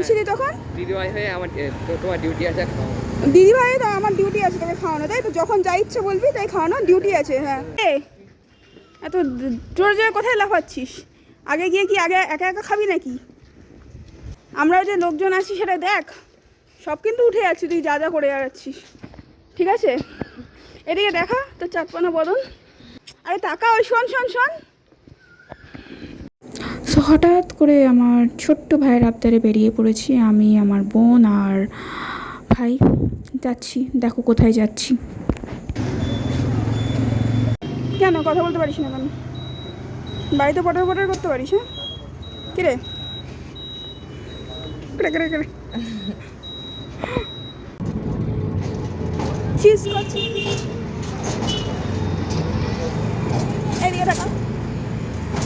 বলছিলি তখন? দিদিভাই হয়ে আমার তো তোমার ডিউটি আছে খাও দিদি ভাই তো আমার ডিউটি আছে তোকে খাওয়ানো তাই তো? যখন যা ইচ্ছে বলবি তাই খাওয়ানো ডিউটি আছে হ্যাঁ। এ এত জোরে জোরে কোথায় লাফাচ্ছিস? আগে গিয়ে কি আগে একা একা খাবি নাকি? আমরা যে লোকজন আছি সেটা দেখ। সব কিন্তু উঠে যাচ্ছি তুই যা যা করে যাচ্ছিস ঠিক আছে? এদিকে দেখা তোর চাঁদপানা বদন আরে টাকা ওই শোন শোন শোন। হঠাৎ করে আমার ছোট্ট ভাইয়ের আবদারে বেরিয়ে পড়েছি। আমি, আমার বোন আর ভাই যাচ্ছি। দেখো কোথায় যাচ্ছি। কেন? কথা বলতে পারিস না কেন? বাড়িতে পটর পটর করতে পারিস হ্যাঁ? কিরে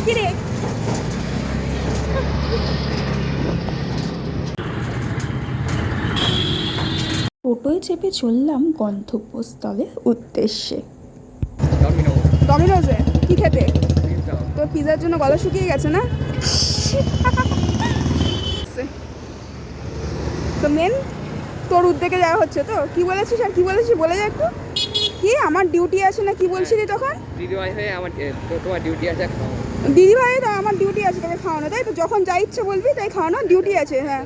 কিরে টোটোয় চেপে চললাম গন্তব্যস্থলের উদ্দেশ্যে। ডমিনো ডমিনোজে কি খেতে? তোর পিজার জন্য গলা শুকিয়ে গেছে না? তো মেন তোর উদ্যোগে যাওয়া হচ্ছে তো? কি বলেছিস আর কি বলেছিস বলে যা একটু। কি আমার ডিউটি আছে না কি বলছিলি তখন? দিদিভাই হয়ে আমার তোমার ডিউটি আছে খাও দিদি ভাই তো আমার ডিউটি আছে তোকে খাওয়ানো তাই তো? যখন যা ইচ্ছে বলবি তাই খাওয়ানো ডিউটি আছে হ্যাঁ।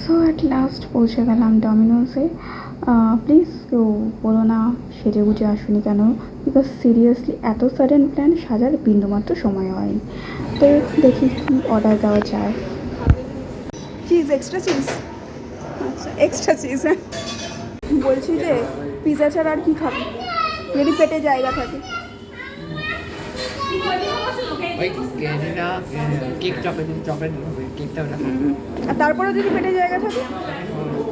সো অ্যাট লাস্ট পৌঁছে গেলাম ডমিনোসে প্লিজ কেউ বলো না সেজে গুজে আসুনি কেন? বিকজ সিরিয়াসলি এত সাডেন প্ল্যান সাজার বিন্দুমাত্র সময় হয়নি। তো দেখি কী অর্ডার দেওয়া যায়। চিজ এক্সট্রা চিজ আচ্ছা এক্সট্রা চিজ হ্যাঁ। বলছি যে পিজা ছাড়া আর কী খাবি? যদি পেটে জায়গা থাকে। আর তারপরে যদি পেটে জায়গা থাকে?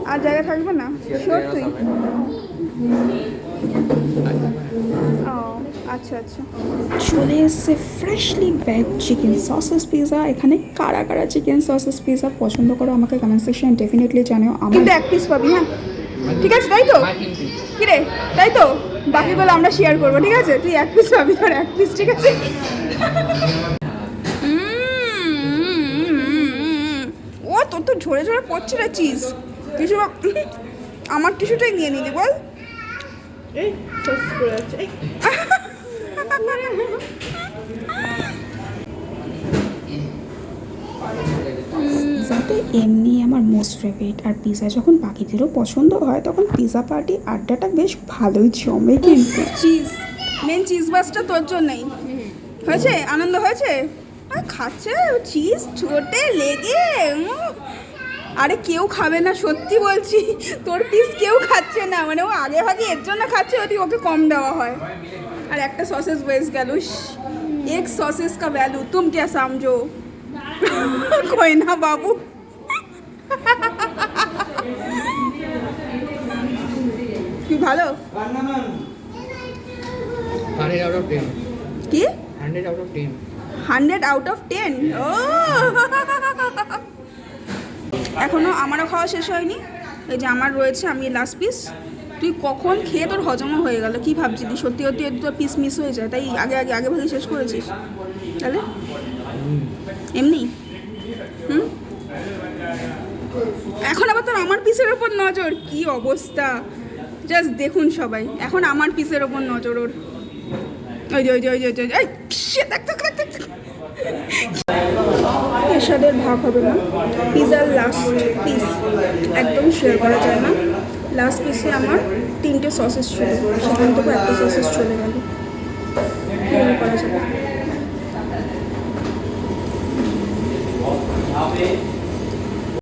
আর জায়গা থাকবে না? শিওর তুই ও আচ্ছা আচ্ছা। চলে এসছে freshly bake chicken sausage pizza এখানে কারা কারা চিকেন সসেস পিৎজা পছন্দ করো আমাকে কমেন্ট সেকশনে ডেফিনেটলি জানিও। আমার কিন্তু এক পিস পাবি হ্যাঁ? ঠিক আছে তাই তো? কি রে তাই তো? বাকিগুলো আমরা শেয়ার করব ঠিক আছে? তুই এক পিস পাবি তোর এক পিস ঠিক আছে? ও তোর তো ঝরে ঝরে পড়ছে রে চিজ টিস্যু আমার টিস্যুটাই নিয়ে নিলি বল। এই করে যাচ্ছে তো এমনি আমার মোস্ট ফেভারিট আর পিৎজা যখন বাকিদেরও পছন্দ হয়, তখন পিৎজা পার্টি আড্ডাটা বেশ ভালোই জমে কিন্তু। চিজ মেন চিজ বাসটা তোর জন্যই। হয়েছে? আনন্দ হয়েছে? খাচ্ছে চিজ ছোটে লেগে। আরে কেউ খাবে না, সত্যি বলছি। তোর পিস কেউ খাচ্ছে না। মানে ও আগে ভাগে এর জন্য খাচ্ছে যদি ওকে কম দেওয়া হয়। আর একটা সসেস বেস গেল এক সসেস কা ভ্যালু তুম কে সমঝো কই না বাবু? কি ভালো? কি? হান্ড্রেড আউট অফ টেন ও! এখনও আমারও খাওয়া শেষ হয়নি। এই যে আমার রয়েছে আমি লাস্ট পিস তুই কখন খেয়ে তোর হজমও হয়ে গেল? কি ভাবছিলি সত্যি সত্যি তোর পিস মিস হয়ে যায়। তাই আগে আগে আগে ভাগে শেষ করেছিস। তাহলে? এমনি হুম এখন আবার তোর আমার পিসের ওপর নজর, কি অবস্থা? জাস্ট দেখুন সবাই, এখন আমার পিসের ওপর নজর ওর। ওই যে ওই যে ওই যে ওই যে। এরশাদের ভাগ হবে না। পিজার লাস্ট পিস একদম শেয়ার করা যায় না। লাস্ট পিসে আমার তিনটে সসেস ছিল সেখান থেকে একটা সসেস চলে গেল। করা যাবে।